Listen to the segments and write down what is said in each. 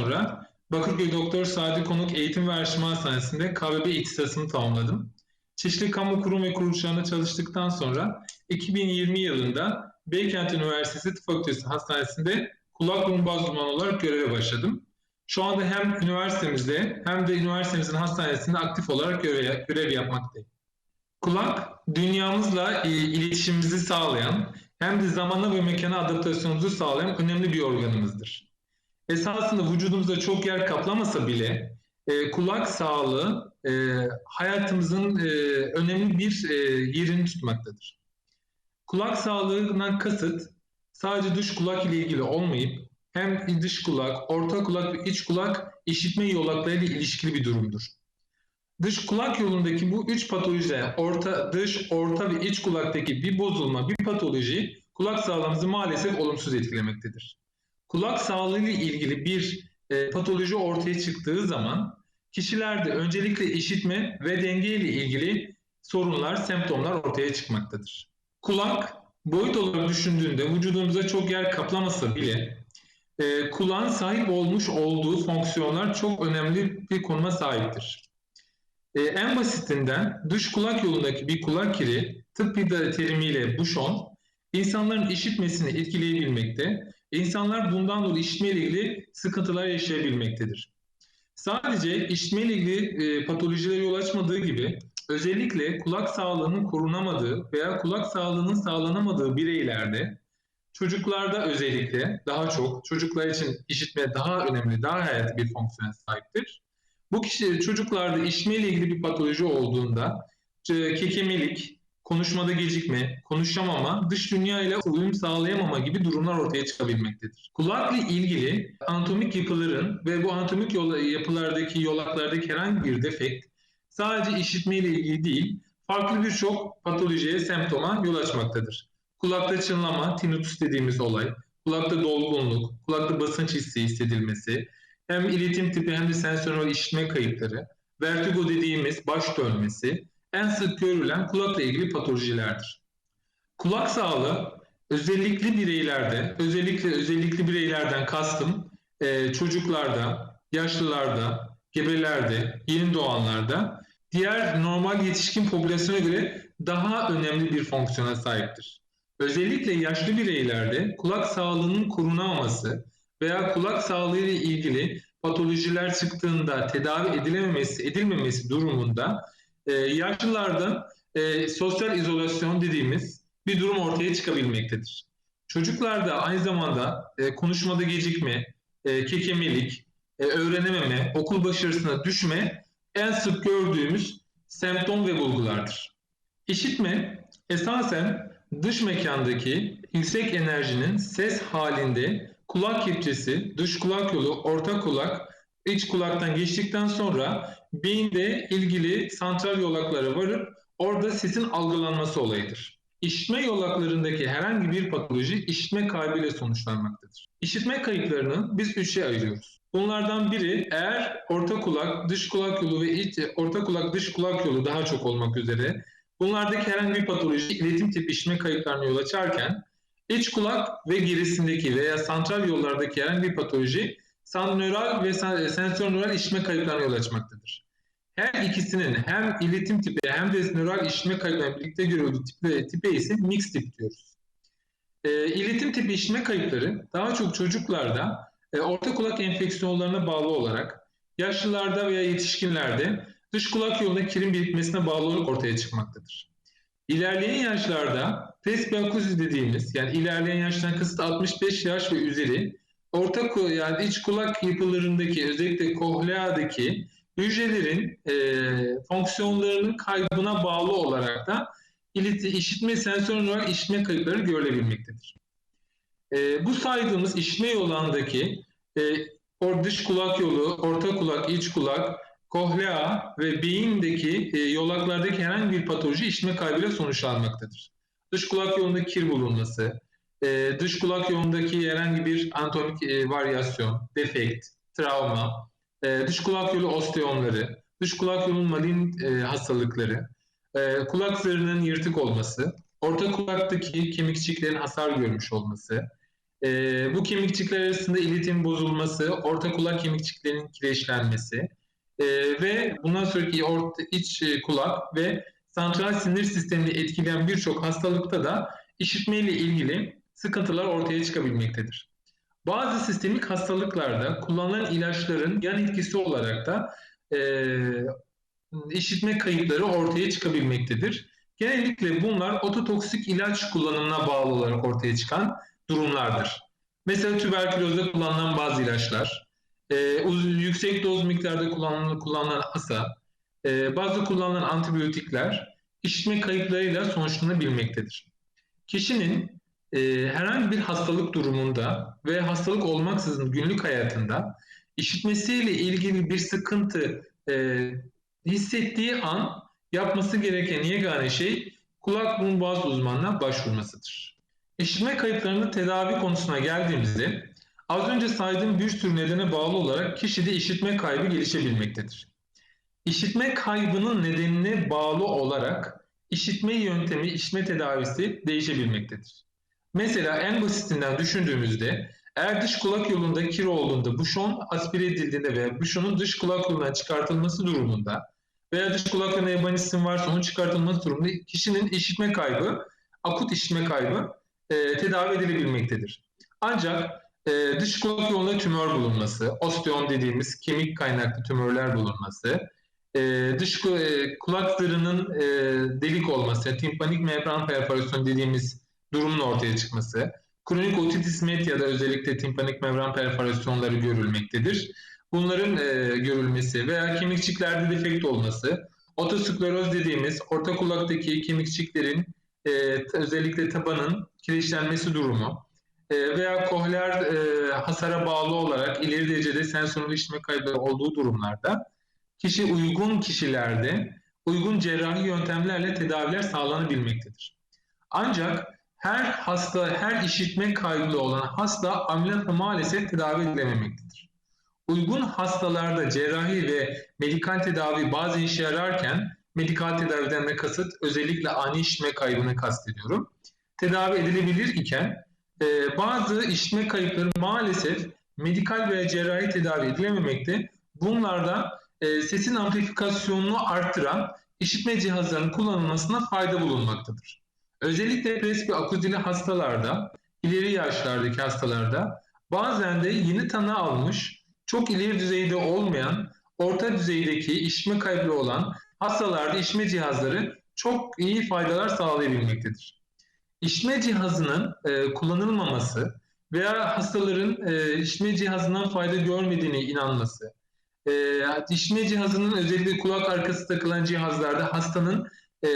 sonra Bakırköy Doktor Sadi Konuk Eğitim ve Araştırma Hastanesi'nde KBB ihtisasımı tamamladım. Çeşitli kamu kurum ve kuruluşlarında çalıştıktan sonra 2020 yılında Beykent Üniversitesi Tıp Fakültesi Hastanesi'nde kulak burun boğaz uzmanı olarak göreve başladım. Şu anda hem üniversitemizde hem de üniversitemizin hastanesinde aktif olarak görev, görev yapmaktayım. Kulak, dünyamızla iletişimimizi sağlayan, hem de zamana ve mekana adaptasyonumuzu sağlayan önemli bir organımızdır. Esasında vücudumuzda çok yer kaplamasa bile e, kulak sağlığı e, hayatımızın e, önemli bir e, yerini tutmaktadır. Kulak sağlığından kasıt sadece dış kulak ile ilgili olmayıp hem dış kulak, orta kulak ve iç kulak işitme yolaklarıyla ilişkili bir durumdur. Dış kulak yolundaki bu üç patoloji, orta, dış, orta ve iç kulaktaki bir bozulma, bir patoloji kulak sağlığımızı maalesef olumsuz etkilemektedir. Kulak sağlığı ile ilgili bir e, patoloji ortaya çıktığı zaman kişilerde öncelikle işitme ve denge ile ilgili sorunlar, semptomlar ortaya çıkmaktadır. Kulak boyut olarak düşündüğünde vücudumuza çok yer kaplamasa bile e, kulağın sahip olmuş olduğu fonksiyonlar çok önemli bir konuma sahiptir. E, en basitinden dış kulak yolundaki bir kulak kiri, tıp bir terimiyle buşon, insanların işitmesini etkileyebilmekte, insanlar bundan dolayı işitmeyle ilgili sıkıntılar yaşayabilmektedir. Sadece işitmeyle ilgili e, patolojilere yol açmadığı gibi özellikle kulak sağlığının korunamadığı veya kulak sağlığının sağlanamadığı bireylerde çocuklarda özellikle daha çok çocuklar için işitme daha önemli, daha hayati bir fonksiyona sahiptir. Bu kişi çocuklarda işitme ile ilgili bir patoloji olduğunda e, kekemelik, konuşmada gecikme, konuşamama, dış dünya ile uyum sağlayamama gibi durumlar ortaya çıkabilmektedir. Kulakla ilgili anatomik yapıların ve bu anatomik yapılardaki yolaklardaki herhangi bir defekt sadece işitme ile ilgili değil, farklı birçok patolojiye, semptoma yol açmaktadır. Kulakta çınlama, tinnitus dediğimiz olay, kulakta dolgunluk, kulakta basınç hissi hissedilmesi, hem iletim tipi hem de sensörel işitme kayıpları, vertigo dediğimiz baş dönmesi en sık görülen kulakla ilgili patolojilerdir. Kulak sağlığı özellikli bireylerde, özellikle özellikli bireylerden kastım e, çocuklarda, yaşlılarda, gebelerde, yeni doğanlarda diğer normal yetişkin popülasyona göre daha önemli bir fonksiyona sahiptir. Özellikle yaşlı bireylerde kulak sağlığının korunamaması veya kulak sağlığı ile ilgili patolojiler çıktığında tedavi edilememesi, edilmemesi durumunda e, yaşlılarda e, sosyal izolasyon dediğimiz bir durum ortaya çıkabilmektedir. Çocuklarda aynı zamanda e, konuşmada gecikme, e, kekemelik, e, öğrenememe, okul başarısına düşme en sık gördüğümüz semptom ve bulgulardır. İşitme esasen dış mekandaki yüksek enerjinin ses halinde kulak kepçesi, dış kulak yolu, orta kulak, iç kulaktan geçtikten sonra beyinde ilgili santral yolaklara varıp orada sesin algılanması olayıdır. İşitme yolaklarındaki herhangi bir patoloji işitme kaybıyla sonuçlanmaktadır. İşitme kayıplarını biz üçe ayırıyoruz. Bunlardan biri eğer orta kulak, dış kulak yolu ve iç, orta kulak, dış kulak yolu daha çok olmak üzere bunlardaki herhangi bir patoloji iletim tipi işitme kayıplarına yol açarken iç kulak ve gerisindeki veya santral yollardaki herhangi bir patoloji nöral ve nöral işitme kayıplarına yol açmaktadır. Her ikisinin hem iletim tipi hem de nöral işitme kayıplarının birlikte görüldüğü tipe, tipe ise mix tip diyoruz. E, iletim tipi işitme kayıpları daha çok çocuklarda e, orta kulak enfeksiyonlarına bağlı olarak yaşlılarda veya yetişkinlerde dış kulak yolunda kirin birikmesine bağlı olarak ortaya çıkmaktadır. İlerleyen yaşlarda presbyakuzi dediğimiz yani ilerleyen yaştan kasıt 65 yaş ve üzeri orta yani iç kulak yapılarındaki özellikle kohleadaki hücrelerin e, fonksiyonlarının kaybına bağlı olarak da işitme sensör olarak işitme kayıpları görülebilmektedir. E, bu saydığımız işitme yolundaki e, or dış kulak yolu, orta kulak, iç kulak, kohlea ve beyindeki e, yolaklardaki herhangi bir patoloji işitme kaybıyla sonuçlanmaktadır. Dış kulak yolunda kir bulunması, e, dış kulak yolundaki herhangi bir anatomik e, varyasyon, defekt, travma, e, dış kulak yolu osteomları, dış kulak yolunun malin e, hastalıkları, e, kulak zarının yırtık olması, orta kulaktaki kemikçiklerin hasar görmüş olması, e, bu kemikçikler arasında iletim bozulması, orta kulak kemikçiklerinin kireçlenmesi e, ve bundan sonraki orta, iç e, kulak ve santral sinir sistemini etkileyen birçok hastalıkta da işitme ile ilgili sıkıntılar ortaya çıkabilmektedir. Bazı sistemik hastalıklarda kullanılan ilaçların yan etkisi olarak da e, işitme kayıpları ortaya çıkabilmektedir. Genellikle bunlar ototoksik ilaç kullanımına bağlı olarak ortaya çıkan durumlardır. Mesela tüberkülozda kullanılan bazı ilaçlar, e, yüksek doz miktarda kullanılan, kullanılan ASA, e, bazı kullanılan antibiyotikler işitme kayıplarıyla sonuçlanabilmektedir. Kişinin e, herhangi bir hastalık durumunda ve hastalık olmaksızın günlük hayatında işitmesiyle ilgili bir sıkıntı e, hissettiği an yapması gereken yegane şey kulak burun boğaz uzmanına başvurmasıdır. İşitme kayıplarının tedavi konusuna geldiğimizde az önce saydığım bir sürü nedene bağlı olarak kişide işitme kaybı gelişebilmektedir. İşitme kaybının nedenine bağlı olarak işitme yöntemi, işitme tedavisi değişebilmektedir. Mesela en basitinden düşündüğümüzde eğer dış kulak yolunda kir olduğunda buşon aspire edildiğinde veya buşonun dış kulak yolundan çıkartılması durumunda veya dış kulak yoluna ebanizm varsa onun çıkartılması durumunda kişinin işitme kaybı, akut işitme kaybı e, tedavi edilebilmektedir. Ancak e, dış kulak yolunda tümör bulunması, osteon dediğimiz kemik kaynaklı tümörler bulunması, e, dış e, kulak zırhının e, delik olması, timpanik membran perforasyonu dediğimiz durumun ortaya çıkması, kronik otitis media'da özellikle timpanik membran perforasyonları görülmektedir. Bunların e, görülmesi veya kemikçiklerde defekt olması, otoskleroz dediğimiz orta kulaktaki kemikçiklerin e, özellikle tabanın kireçlenmesi durumu e, veya kohler e, hasara bağlı olarak ileri derecede sensörlü işitme kaybı olduğu durumlarda kişi uygun kişilerde uygun cerrahi yöntemlerle tedaviler sağlanabilmektedir. Ancak her hasta, her işitme kaybı olan hasta ameliyatla maalesef tedavi edilememektedir. Uygun hastalarda cerrahi ve medikal tedavi bazı işe yararken medikal tedaviden de kasıt özellikle ani işitme kaybını kastediyorum. Tedavi edilebilir iken e, bazı işitme kayıpları maalesef medikal veya cerrahi tedavi edilememekte. Bunlarda e, sesin amplifikasyonunu arttıran işitme cihazlarının kullanılmasına fayda bulunmaktadır. Özellikle presbi akuzili hastalarda, ileri yaşlardaki hastalarda bazen de yeni tanı almış, çok ileri düzeyde olmayan, orta düzeydeki işitme kaybı olan hastalarda işitme cihazları çok iyi faydalar sağlayabilmektedir. İşitme cihazının e, kullanılmaması veya hastaların e, işitme cihazından fayda görmediğine inanması, e, işitme cihazının özellikle kulak arkası takılan cihazlarda hastanın e,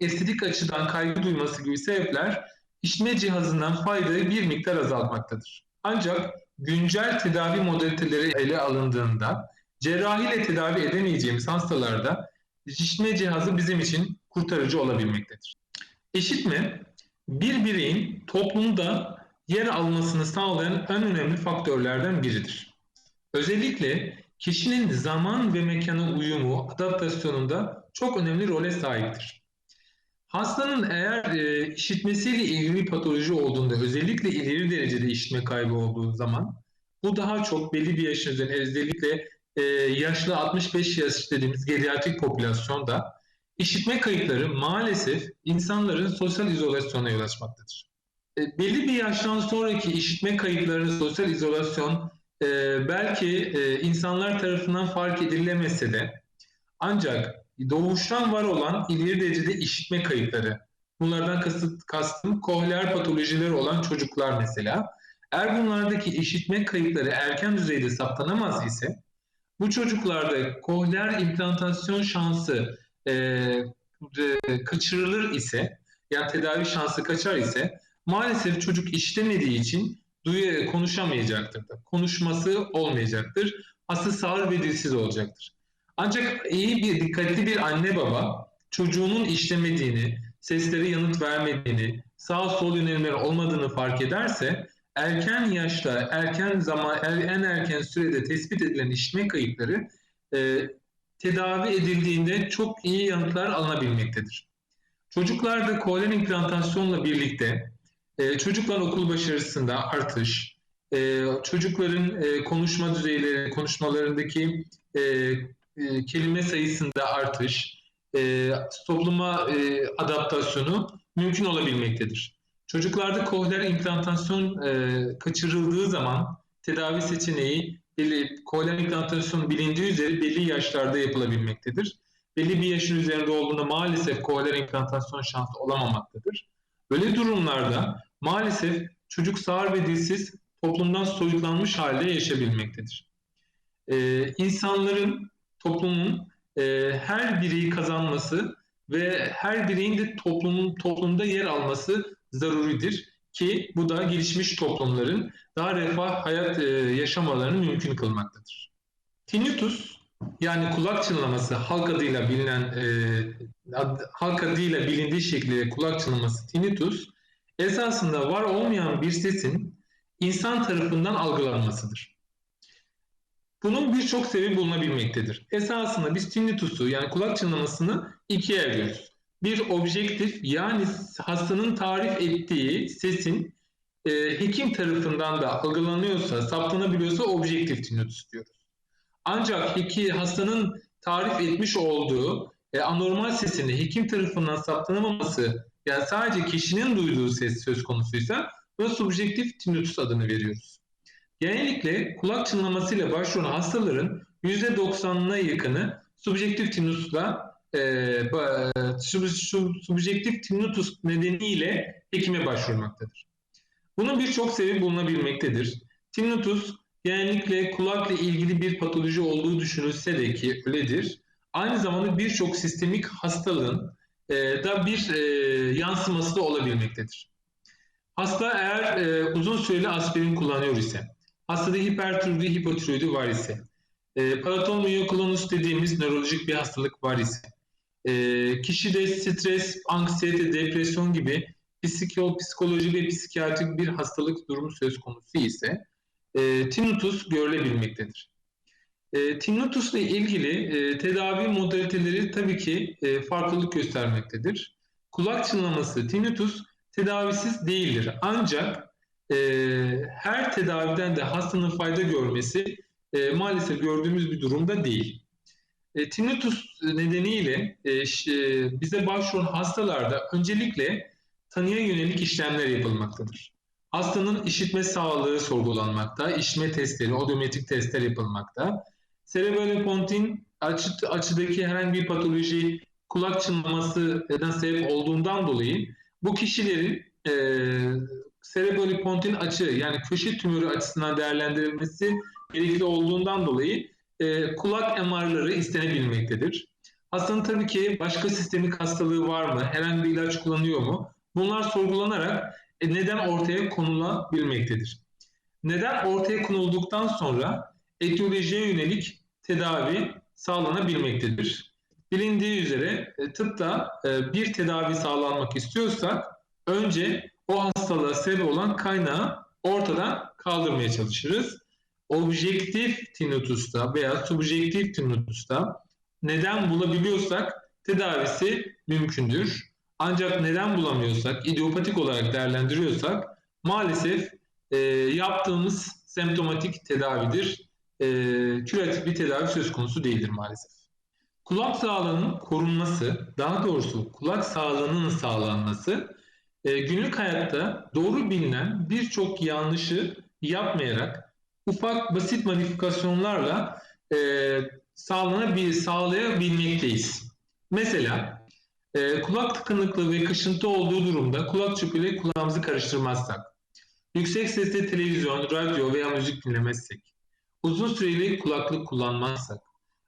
estetik açıdan kaygı duyması gibi sebepler işitme cihazından faydayı bir miktar azaltmaktadır. Ancak güncel tedavi modaliteleri ele alındığında cerrahiyle tedavi edemeyeceğimiz hastalarda işitme cihazı bizim için kurtarıcı olabilmektedir. İşitme bir bireyin toplumda yer almasını sağlayan en önemli faktörlerden biridir. Özellikle kişinin zaman ve mekana uyumu, adaptasyonunda çok önemli role sahiptir. Hastanın eğer e, işitmesiyle ilgili patoloji olduğunda, özellikle ileri derecede işitme kaybı olduğu zaman, bu daha çok belli bir yaşın üzerinde, özellikle e, yaşlı 65 yaş dediğimiz geriatrik popülasyonda işitme kayıpları maalesef insanların sosyal izolasyona yol açmaktadır. E, belli bir yaştan sonraki işitme kayıplarının sosyal izolasyon e, belki e, insanlar tarafından fark edilemese de ancak doğuştan var olan ileri derecede işitme kayıpları, bunlardan kasıt, kastım kohleer patolojileri olan çocuklar mesela, eğer bunlardaki işitme kayıpları erken düzeyde saptanamaz ise bu çocuklarda kohleer implantasyon şansı e, e, kaçırılır ise yani tedavi şansı kaçar ise maalesef çocuk işlemediği için duyu konuşamayacaktır da. Konuşması olmayacaktır. Hasta sağır ve dilsiz olacaktır. Ancak iyi bir dikkatli bir anne baba çocuğunun işlemediğini, seslere yanıt vermediğini, sağ sol yönelimleri olmadığını fark ederse erken yaşta, erken zaman, en erken sürede tespit edilen işitme kayıpları e, tedavi edildiğinde çok iyi yanıtlar alınabilmektedir. Çocuklarda kohler implantasyonla birlikte e, çocuklar okul başarısında artış, e, çocukların e, konuşma düzeyleri, konuşmalarındaki e, kelime sayısında artış, topluma adaptasyonu mümkün olabilmektedir. Çocuklarda kohler implantasyon kaçırıldığı zaman tedavi seçeneği belli, kohler implantasyonu bilindiği üzere belli yaşlarda yapılabilmektedir. Belli bir yaşın üzerinde olduğunda maalesef kohler implantasyon şansı olamamaktadır. Böyle durumlarda maalesef çocuk sağır ve dilsiz toplumdan soyutlanmış halde yaşayabilmektedir. Ee, insanların, toplumun e, her bireyi kazanması ve her bireyin de toplumun toplumda yer alması zaruridir ki bu da gelişmiş toplumların daha refah hayat e, yaşamalarını mümkün kılmaktadır. Tinnitus yani kulak çınlaması halk adıyla bilinen e, ad, halk adıyla bilindiği şekilde kulak çınlaması tinnitus esasında var olmayan bir sesin insan tarafından algılanmasıdır. Bunun birçok sebebi bulunabilmektedir. Esasında biz tinnitusu yani kulak çınlamasını ikiye ayırıyoruz. Bir objektif yani hastanın tarif ettiği sesin e, hekim tarafından da algılanıyorsa, saptanabiliyorsa objektif tinnitus diyoruz. Ancak heki, hastanın tarif etmiş olduğu e, anormal sesini hekim tarafından saptanamaması yani sadece kişinin duyduğu ses söz konusuysa buna subjektif tinnitus adını veriyoruz. Genellikle kulak çınlamasıyla başvuran hastaların %90'ına yakını subjektif tinnitusla e, sub, sub, subjektif tinnitus nedeniyle hekime başvurmaktadır. Bunun birçok sebebi bulunabilmektedir. Tinnitus genellikle kulakla ilgili bir patoloji olduğu düşünülse de ki öyledir. Aynı zamanda birçok sistemik hastalığın e, da bir e, yansıması da olabilmektedir. Hasta eğer e, uzun süreli aspirin kullanıyor ise, hastada hipertiroidi, hipotiroidi var ise, e, paraton myoklonus dediğimiz nörolojik bir hastalık var ise, e, kişide stres, anksiyete, depresyon gibi psikolo, psikoloji ve psikiyatrik bir hastalık durumu söz konusu ise e, tinnitus görülebilmektedir. E, tinnitusla ilgili e, tedavi modaliteleri tabii ki e, farklılık göstermektedir. Kulak çınlaması, tinnitus tedavisiz değildir. Ancak e, her tedaviden de hastanın fayda görmesi e, maalesef gördüğümüz bir durumda değil. E, tinnitus nedeniyle e, bize başvuran hastalarda öncelikle tanıya yönelik işlemler yapılmaktadır. Hastanın işitme sağlığı sorgulanmakta, işitme testleri, odometrik testler yapılmakta. Cerebropontin açı, açıdaki herhangi bir patoloji, kulak çınlaması neden sebep olduğundan dolayı bu kişilerin e, cerebropontin açı yani köşe tümörü açısından değerlendirilmesi gerekli olduğundan dolayı e, kulak MR'ları istenebilmektedir. Hastanın tabii ki başka sistemik hastalığı var mı? Herhangi bir ilaç kullanıyor mu? Bunlar sorgulanarak neden ortaya konulabilmektedir. Neden ortaya konulduktan sonra etiyolojiye yönelik tedavi sağlanabilmektedir. Bilindiği üzere e, tıpta e, bir tedavi sağlanmak istiyorsak önce o hastalığa sebep olan kaynağı ortadan kaldırmaya çalışırız. Objektif tinnitusta veya subjektif tinnitusta neden bulabiliyorsak tedavisi mümkündür. Ancak neden bulamıyorsak, idiopatik olarak değerlendiriyorsak maalesef e, yaptığımız semptomatik tedavidir. E, küratif bir tedavi söz konusu değildir maalesef. Kulak sağlığının korunması, daha doğrusu kulak sağlığının sağlanması e, günlük hayatta doğru bilinen birçok yanlışı yapmayarak ufak basit modifikasyonlarla e, sağlanabil, sağlayabilmekteyiz. Mesela e, kulak tıkanıklığı ve kaşıntı olduğu durumda kulak çöpüyle kulağımızı karıştırmazsak, yüksek sesle televizyon, radyo veya müzik dinlemezsek, uzun süreli kulaklık kullanmazsak,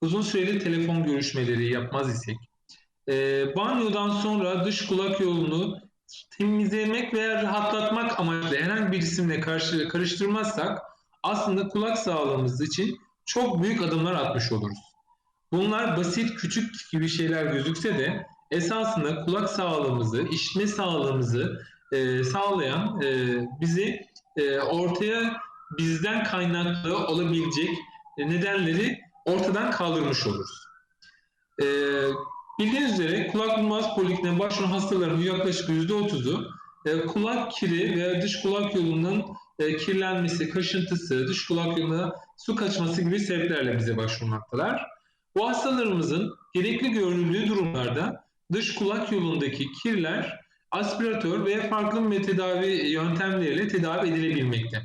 uzun süreli telefon görüşmeleri yapmaz isek, e, banyodan sonra dış kulak yolunu temizlemek veya rahatlatmak amaçlı herhangi bir isimle karşı, karıştırmazsak aslında kulak sağlığımız için çok büyük adımlar atmış oluruz. Bunlar basit, küçük gibi şeyler gözükse de esasında kulak sağlığımızı, işitme sağlığımızı e, sağlayan e, bizi e, ortaya bizden kaynaklı olabilecek nedenleri ortadan kaldırmış oluruz. E, Bildiğiniz üzere kulak burun polikliniğe başvuran hastaların yaklaşık %30'u e, kulak kiri veya dış kulak yolunun e, kirlenmesi, kaşıntısı, dış kulak yoluna su kaçması gibi sebeplerle bize başvurmaktalar. Bu hastalarımızın gerekli görüldüğü durumlarda dış kulak yolundaki kirler aspiratör veya farklı tedavi yöntemleriyle tedavi edilebilmekte.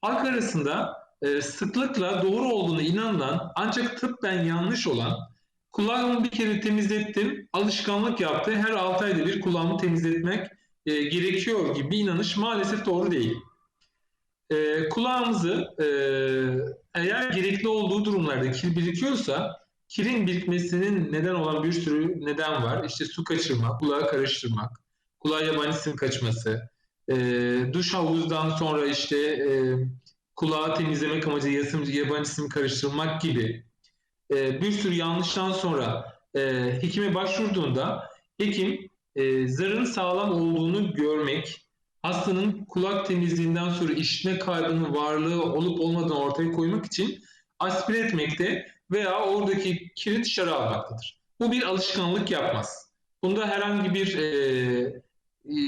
Halk arasında e, sıklıkla doğru olduğunu inanılan ancak tıbben yanlış olan kulağımı bir kere temizlettim, alışkanlık yaptı, her 6 ayda bir kulağımı temizletmek e, gerekiyor gibi inanış maalesef doğru değil. E, kulağımızı e, eğer gerekli olduğu durumlarda kir birikiyorsa kirin birikmesinin neden olan bir sürü neden var. İşte su kaçırmak, kulağı karıştırmak, kulağa yabancı sim kaçması, e, duş havuzdan sonra işte e, kulağı temizlemek amacıyla yabancı sim karıştırmak gibi e, bir sürü yanlıştan sonra e, hekime başvurduğunda hekim e, zarın sağlam olduğunu görmek, hastanın kulak temizliğinden sonra işitme kaybının varlığı olup olmadığını ortaya koymak için aspire etmekte veya oradaki kiri dışarı almaktadır. Bu bir alışkanlık yapmaz. Bunda herhangi bir e,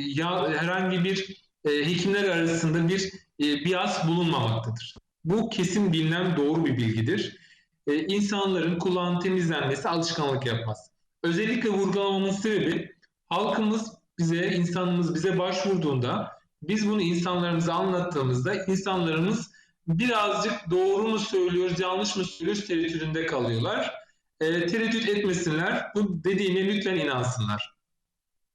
ya, herhangi bir e, hekimler arasında bir e, bias bulunmamaktadır. Bu kesin bilinen doğru bir bilgidir. E, insanların kulağın temizlenmesi alışkanlık yapmaz. Özellikle vurgulamamın sebebi halkımız bize, insanımız bize başvurduğunda biz bunu insanlarımıza anlattığımızda insanlarımız birazcık doğru mu söylüyoruz, yanlış mı söylüyoruz tereddütünde kalıyorlar. E, tereddüt etmesinler, bu dediğime lütfen inansınlar.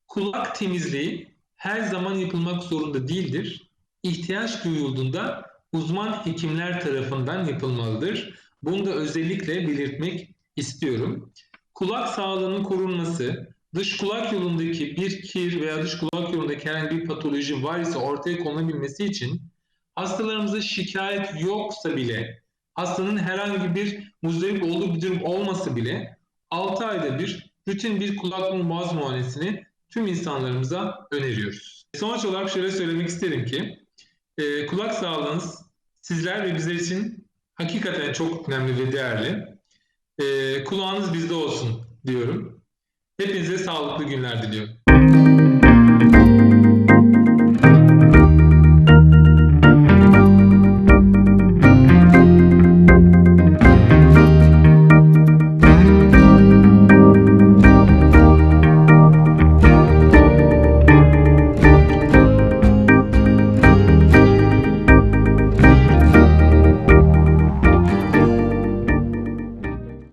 Kulak temizliği her zaman yapılmak zorunda değildir. İhtiyaç duyulduğunda uzman hekimler tarafından yapılmalıdır. Bunu da özellikle belirtmek istiyorum. Kulak sağlığının korunması, dış kulak yolundaki bir kir veya dış kulak yolundaki herhangi bir patoloji var ise ortaya konulabilmesi için hastalarımıza şikayet yoksa bile hastanın herhangi bir muzdarip olduğu bir durum olmasa bile 6 ayda bir rutin bir kulak burun boğaz muayenesini tüm insanlarımıza öneriyoruz. Sonuç olarak şöyle söylemek isterim ki e, kulak sağlığınız sizler ve bizler için hakikaten çok önemli ve değerli. E, kulağınız bizde olsun diyorum. Hepinize sağlıklı günler diliyorum.